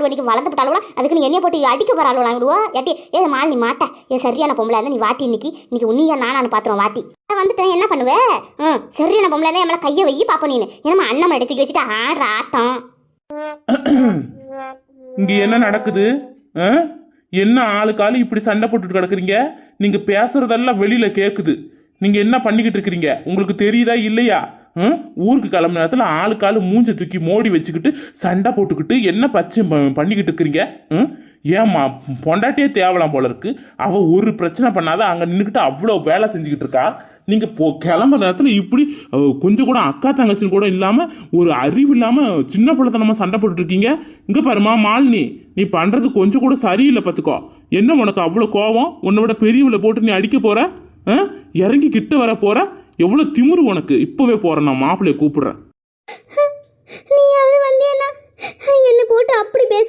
பால் வண்டிக்கு வளர்ந்து விட்டாலும் அதுக்கு நீ என்னைய போட்டு அடிக்க போறாளுவா விடுவா? ஏட்டி ஏ மால் நீ மாட்ட. ஏ சரியான பொம்பளை இருந்தால் நீ வாட்டி இன்னைக்கு. இன்னைக்கு உன்னியா நானானு பாத்திரம் வாட்டி. வந்துட்டேன். என்ன பண்ணுவேன் ம் சரியான பொம்பளை இருந்தால் என் கையை வையி பார்ப்போம் நீ ஏன்னா அண்ணன் எடுத்து வச்சுட்டு ஆடுற ஆட்டம்? இங்க என்ன நடக்குது? ஆ? என்ன ஆளுக்கு ஆளு இப்படி சண்டை போட்டுட்டு கிடக்குறீங்க? நீங்க பேசுறதெல்லாம் வெளியில கேக்குது. நீங்க என்ன பண்ணிக்கிட்டு இருக்கிறீங்க? உங்களுக்கு தெரியுதா இல்லையா? ஊருக்கு கிளம்பு நேரத்தில் ஆளுக்கு ஆளு மூஞ்சை தூக்கி மோடி வச்சுக்கிட்டு சண்டை போட்டுக்கிட்டு என்ன பச்சை ப- பண்ணிக்கிட்டு இருக்கிறீங்க? ஏம்மா பொண்டாட்டியே தேவலாம் போல இருக்கு. அவ ஒரு பிரச்சனை பண்ணாத அங்கே நின்றுக்கிட்டு அவ்வளோ வேலை செஞ்சுக்கிட்டு இருக்கா? நீங்க போ கிளம்புற நேரத்தில் இப்படி கொஞ்சம் கூட அக்கா தங்கச்சின்னு கூட இல்லாமல் ஒரு அறிவு இல்லாமல் சின்ன பிள்ளைத்தனமா சண்டை போட்டுருக்கீங்க இங்கே பாருமா மாலினி நீ பண்ணுறது கொஞ்சம் கூட சரியில்லை பார்த்துக்கோ. என்ன உனக்கு அவ்வளோ கோவம்? உன்னை விட பெரியவளை போட்டு நீ அடிக்க போகிற இறங்கி கிட்ட வர போகிற எவ்வளோ திமிரு உனக்கு? இப்போவே போகிறேன் நான் மாப்பிள்ளையை கூப்பிடுறேன்.